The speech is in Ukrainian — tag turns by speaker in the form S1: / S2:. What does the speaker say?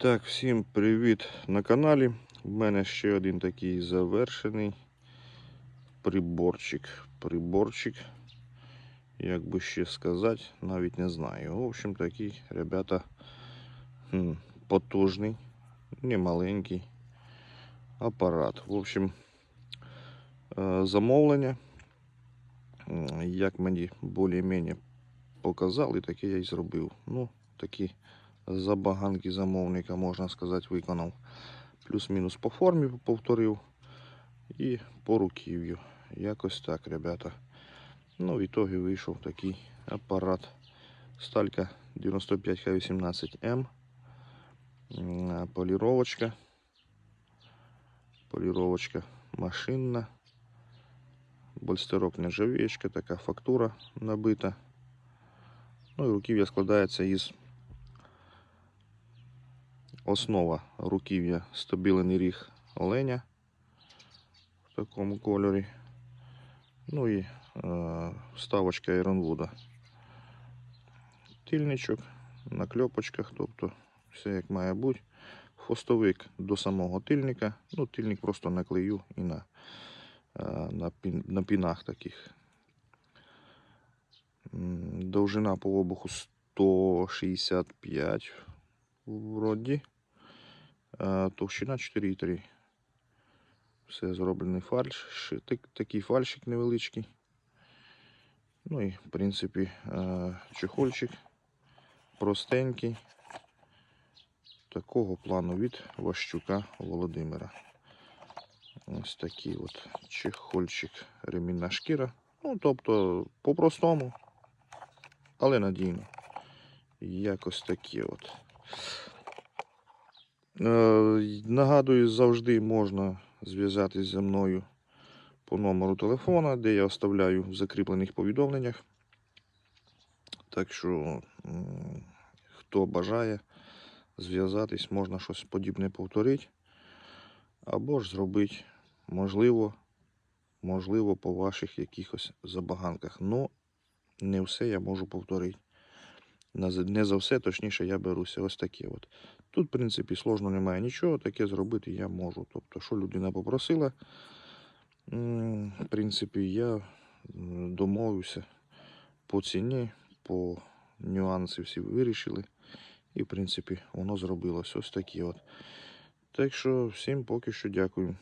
S1: Так, всім привіт на каналі. У мене ще один такий завершений приборчик. Приборчик, як би ще сказати, навіть не знаю. В общем, такий, ребята, потужний, не маленький апарат. В общем, е, замовлення, як мені більш-менш показали, таке я і зробив. Ну, такі забаганки замовника, можна сказати, виконав. Плюс-мінус по формі повторив і по руків'ю. Якось так, ребята. Ну, в ітогі вийшов такий апарат. Сталька 95Х18М. М, Поліровочка. Поліровочка машинна. Больстерок нержавіючка, така фактура набита. Ну і руків'я складається із Основа руків'я стабілений ріг оленя в такому кольорі. Ну і е, вставочка Іронвуда. Тильничок на кльопочках, тобто все як має бути. Хвостовик до самого тильника. Ну, тильник просто наклею і на, е, на, пін, на пінах таких. Довжина по обуху 165 вроді. А, Товщина 4,3. Все зроблений фальш. Такий фальшик невеличкий. Ну і, в принципі, е, чехольчик простенький. Такого плану від Ващука Володимира. Ось такий от чехольчик, ремінна шкіра. Ну, тобто, по-простому, але надійно. Якось такі от. Е, Нагадую, завжди можна зв'язатись зі мною по номеру телефона, де я оставляю в закріплених повідомленнях. Так що, хто бажає зв'язатись, можна щось подібне повторити. Або ж зробити, можливо, можливо, по ваших якихось забаганках. Ну, не все я можу повторити. Не за все, точніше, я беруся ось таке от. Тут, в принципі, сложно немає нічого, таке зробити я можу. Тобто, що людина попросила, в принципі, я домовився по ціні, по нюанси всі вирішили. І, в принципі, воно зробилось ось такі от. Так що всім поки що дякую.